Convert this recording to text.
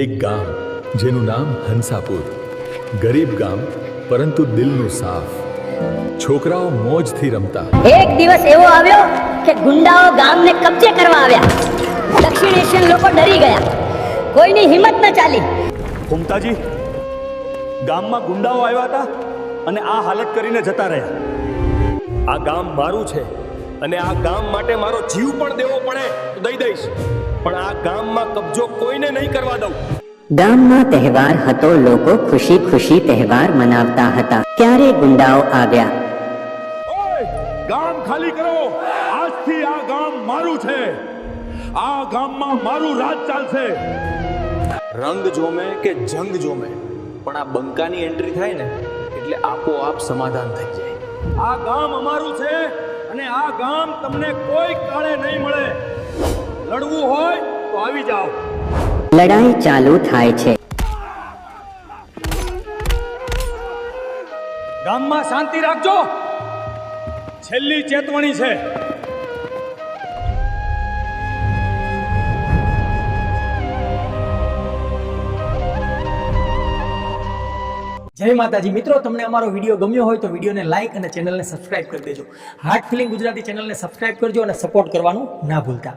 એક ગામ જેનું નામ હંસાપુર. ગરીબ ગામ પરંતુ દિલનું સાફ. છોકરાઓ મોજથી રમતા. એક દિવસ એવો આવ્યો કે ગુંડાઓ ગામને કબજે કરવા આવ્યા. દક્ષિણ એશિયન લોકો ડરી ગયા. કોઈની હિંમત ન ચાલી. ઘૂમતાજી ગામમાં ગુંડાઓ આવ્યા હતા અને આ હાલત કરીને જતા રહ્યા. આ ગામ મારું છે અને આ ગામ માટે મારો જીવ પણ દેવો પડે તો દઈ દઈશ. પણ આ ગામમાં કબજો કોઈને નહીં કરવા દઉં. ગામમાં તહેવાર હતો લોકો ખુશી ખુશી તહેવાર મનાવતા હતા. ત્યારે ગુંડાઓ આવ્યા? ગામ ખાલી કરો. આજથી આ ગામ મારું છે. આ ગામમાં મારું રાજ ચાલશે. રંગ જોમે કે જંગ જોમે પણ આ બંકાની એન્ટ્રી થાય ને એટલે આપોઆપ સમાધાન થઈ જાય. આ ગામ અમારું છે અને આ ગામ તમને કોઈ કાળે નહીં મળે. લડવું હોય આવી જાઓ. લડાઈ ચાલુ થાય છે. ગામમાં શાંતિ રાખજો. છેલ્લી ચેતવણી છે. જય માતાજી. મિત્રો તમને અમારો વીડિયો ગમ્યો હોય તો વિડીયોને લાઇક અને ચેનલને સબસ્ક્રાઇબ કરી દેજો. હાર્ટ ફિલિંગ ગુજરાતી ચેનલને સબસ્ક્રાઇબ કરજો અને સપોર્ટ કરવાનું ના ભૂલતા.